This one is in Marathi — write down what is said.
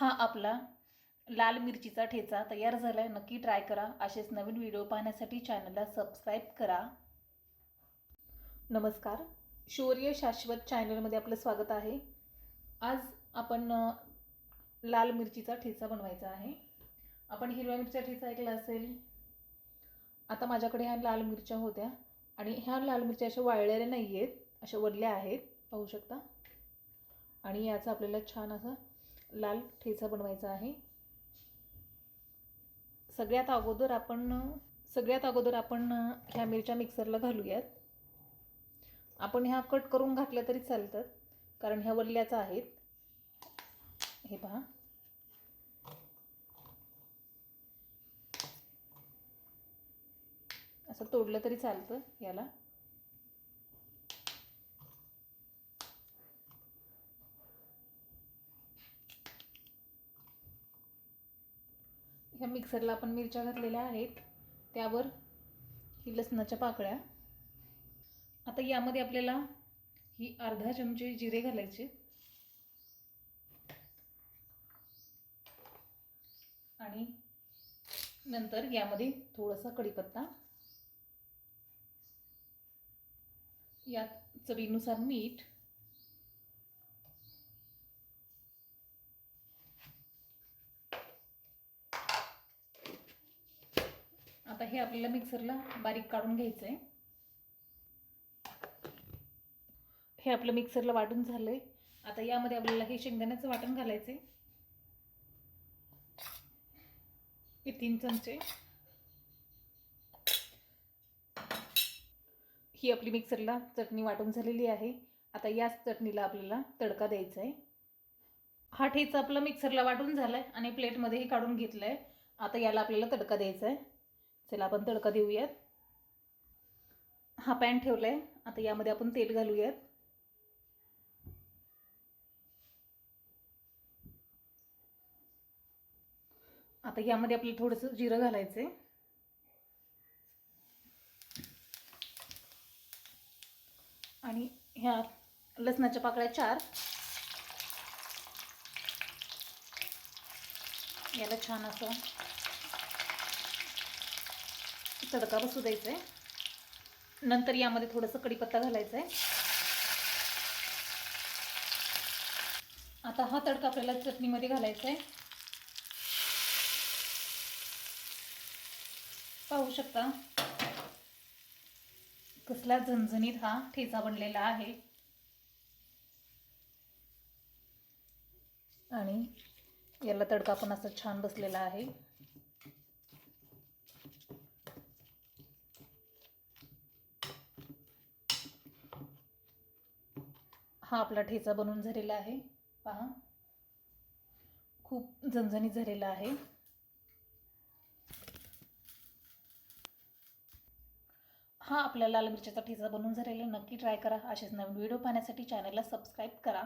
हा आपला लाल मिरचीचा ठेचा तयार झाला आहे नक्की ट्राय करा. असेच नवीन व्हिडिओ पाहण्यासाठी चॅनलला सबस्क्राईब करा. नमस्कार. शौर्य शाश्वत चॅनलमध्ये आपलं स्वागत आहे. आज आपण लाल मिरचीचा ठेचा बनवायचा आहे. आपण हिरव्या मिरच्या ठेचा ऐकला असेल. आता माझ्याकडे ह्या लाल मिरच्या होत्या आणि ह्या लाल मिरच्या अशा वाळलेल्या नाही आहेत अशा वरल्या आहेत. पाहू शकता. आणि याचा आपल्याला छान असा लाल ठेचा बनवायचा आहे. सगळ्यात अगोदर आपण सगळ्यात अगोदर आपण ह्या मिरच्या मिक्सरला घालूयात. आपण ह्या कट करून घातल्या तरी चालतात कारण ह्या वल्ल्याच आहेत. हे पहा. असं तोडलं तरी चालतं याला. ह्या मिक्सरला आपण मिरच्या घातलेल्या आहेत. त्यावर ही लसणाच्या पाकळ्या. आता यामध्ये आपल्याला ही अर्धा चमचे जिरे घालायचे. आणि नंतर यामध्ये थोडासा कढीपत्ता. यात चवीनुसार मीठ आता हे आपल्याला मिक्सरला बारीक काढून घ्यायचं आहे हे आपलं मिक्सरला वाटून झालं आहे आता यामध्ये आपल्याला हे शेंगदाण्याचं वाटण घालायचं आहे हे तीन चमचे. ही आपली मिक्सरला चटणी वाटून झालेली आहे. आता याच चटणीला आपल्याला तडका द्यायचा आहे हा ठेचा आपला मिक्सरला वाटून झाला आहे आणि प्लेटमध्येही काढून घेतलं आहे आता याला आपल्याला तडका द्यायचा आहे चला आपण तडका देऊयात. हा पॅन ठेवला आहे आता यामध्ये आपण तेल घालूयात. आता यामध्ये आपल्याला थोडंसं जिरं घालायचं आहे आणि ह्या लसणाच्या पाकळ्या चार. याला छान असं तडका बसू द्यायचा आहे नंतर यामध्ये थोडंसं कढीपत्ता घालायचा आहे आता हा तडका आपल्याला चटणीमध्ये घालायचा आहे पाहू शकता. कसला झणझणीत हा ठेचा बनलेला आहे. आणि याला तडका पण असा छान बसलेला आहे. हा आपला ठेचा बनून झालेला आहे. पहा. खूप झणझणीत झालेला आहे. हा आपल्या लाल मिरच्याचा ठेचा बनून झालेला नक्की ट्राय करा. असेच नवीन व्हिडिओ पाहण्यासाठी चॅनलला सबस्क्राईब करा.